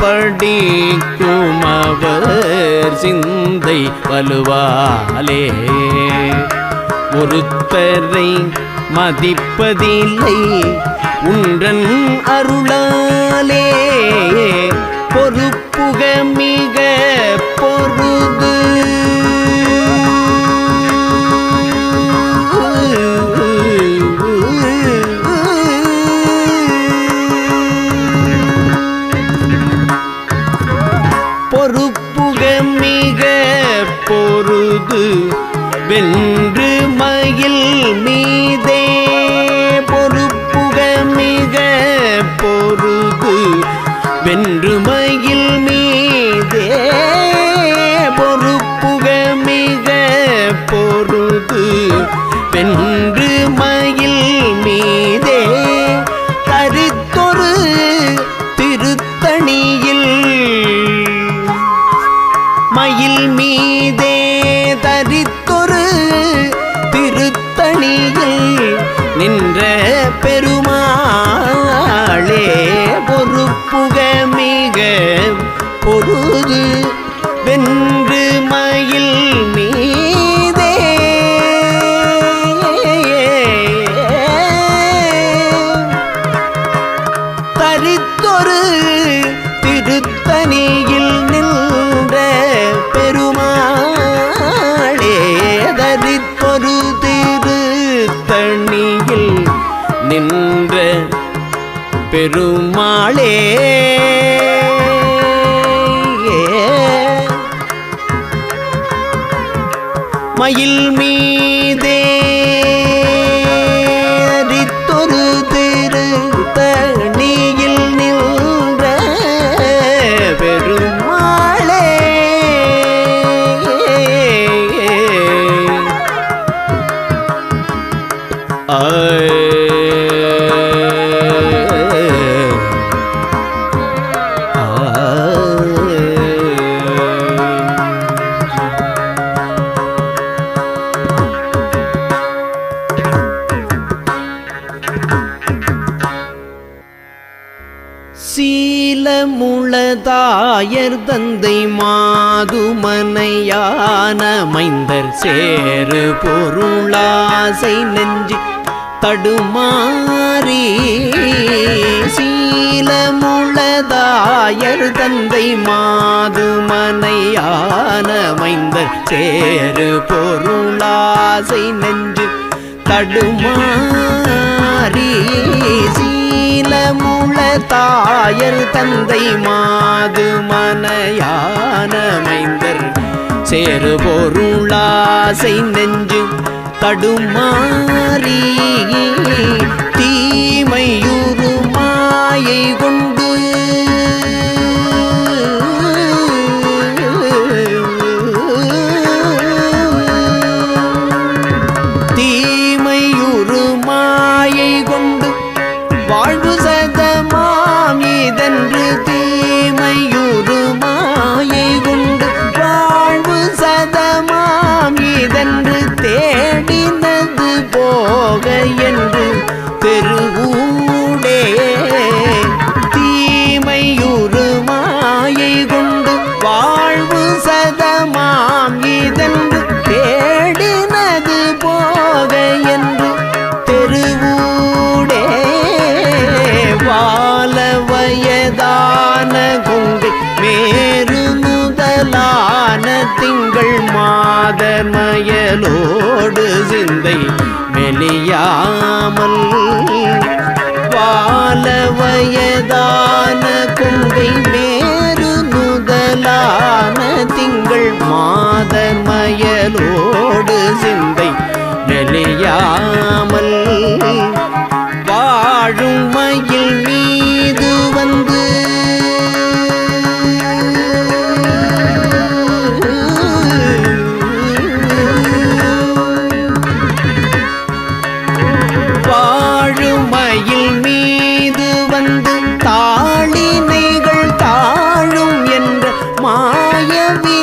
படிக்கும் அவர் சிந்தை வலுவாலே. ஒருத்தரை மதிப்பதில்லை உன்றன் அருளா மயில் சீலமுளதாயர் தந்தை மாதுமனையான மைந்தர் சேரு பொருளாசை நெஞ்சு தடுமாறி சீலமுள்ளதாயர் தந்தை மாதுமனையான மைந்தர் சேரு பொருளாசை நெஞ்சு தடுமாறி சீலமுள தாயர் தந்தை மாது மனையானமைந்தர் சேரு பொருளாசை நெஞ்சு தடுமாறி தீமையுறு மாயை கொண்டு திங்கள் மாதர் மயலோடு சிந்தை நெளியாமல் வாழும்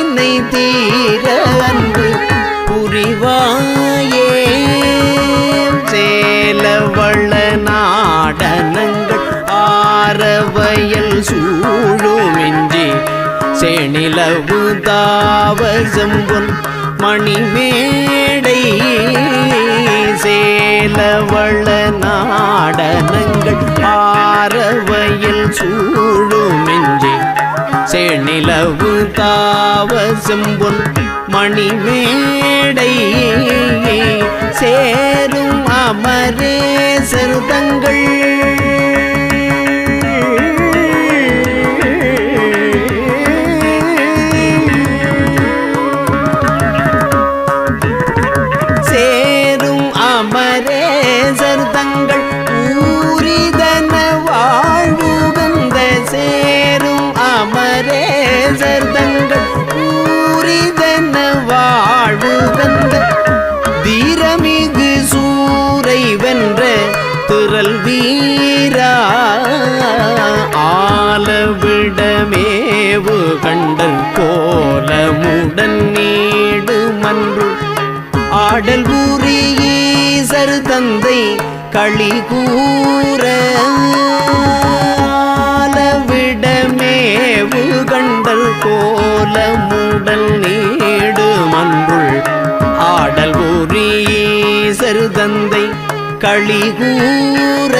மாயவினை தீர அன்பு புரிவாயே. சேலவள நாடனங்கள் ஆரவயல் சூழுமின்றி செணிலவு தாவசம்பொன் மணிமேடை. சேலவள நாடனங்கள் ஆரவயல் சூழுமின்றி செழிலவு செணிலவு தாவசம்பொன் மணிமேடை. சேரும் அமரேசர் தங்கள் ஆடல் ஊரியீசர் தந்தை களி கூற ஆலவிடமேவு கண்டல் கோலமுடல் நீடு மன்றுள் ஆடல் ஊரியீசர் தந்தை களி கூற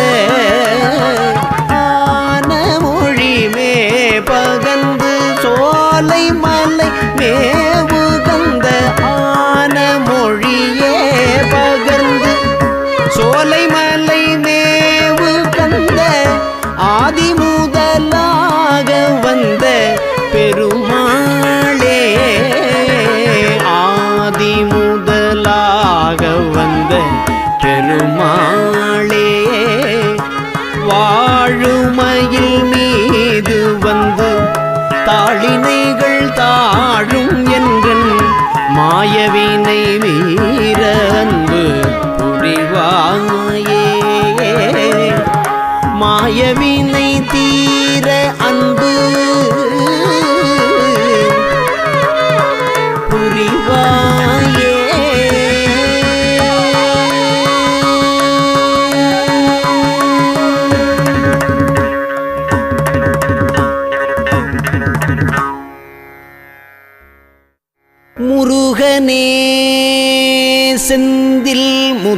மாயவினை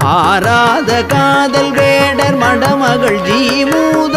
ஆராத காதல் வேடர் மடமகள் ஜீமூத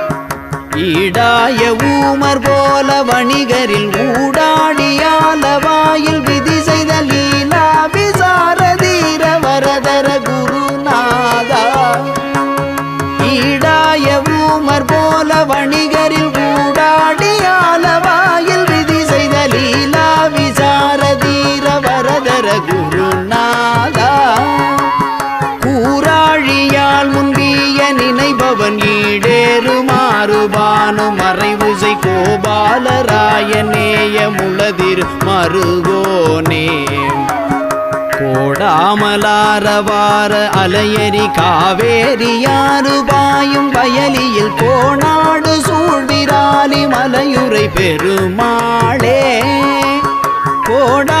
ஈடாய ஊமர் போல வணிகரில் ஊடாடியாலவாயில் விதி செய்த லீலா விசாரதீர வரதர குருநாதா. ஈடாய ஊமர் போல வணிகரில் ஊடாடியாலவாயில் விதி செய்த லீலா விசாரதீர வரதர குருநாதா. கூறாழியால் முன்பிய நினைபவன் ஈடே மாறுபானு மறைவுசை கோபாலராயநேய முளதிர் மருகோனே கோடாமலாரவார அலையரி காவேரியாறு பாயும் வயலியில் கோணாடு சூழ்விராலி மலையுரை பெருமாளே. கோடா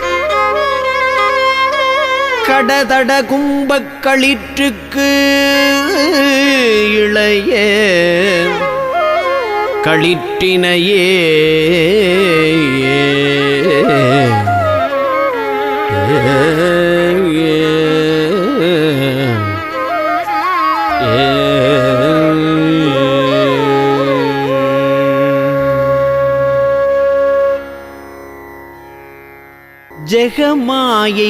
கடதட கும்பக்களிற்றுக்கு இளைய களிற்றினையே. ஜெகமாயை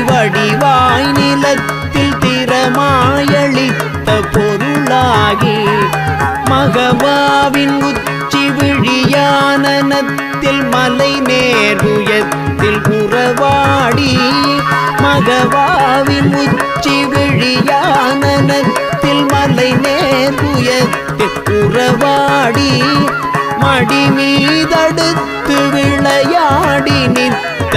வடிவாய் நிலத்தில் திறமாயளித்த பொருளாகி மகவாவின் உச்சி விழியானனத்தில் மலை நேருயத்தில் புறவாடி மகவாவின் உச்சி விழியானனத்தில் மலை நேருயத்தில் புறவாடி மடி மீதடுத்து விளையாடி நிற்க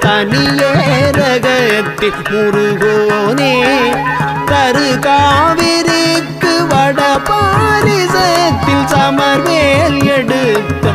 தனியே தனியேரகத்தின் முருகோனே தரு காவிரிக்கு வட பாரிசத்தில் சமர்வேல் எடுத்த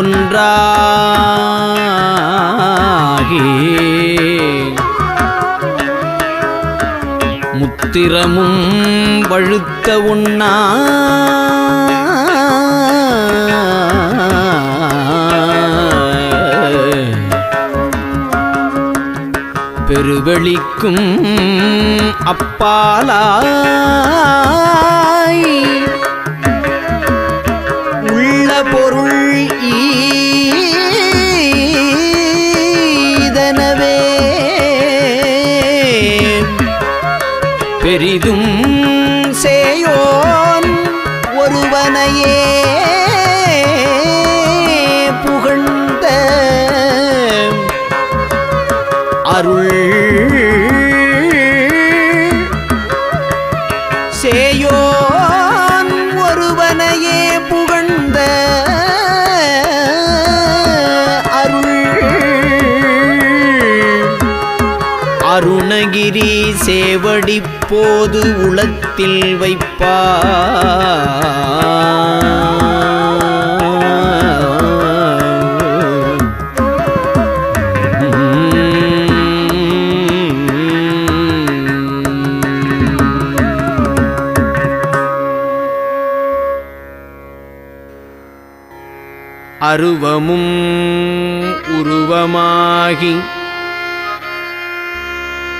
ஒன்றாகி முத்திரமும் வழுத்த உண்ணா பெருவெளிக்கும் அப்பாலாய். படிப்போது உளத்தில் வைப்பா. அருவமும் உருவமாகி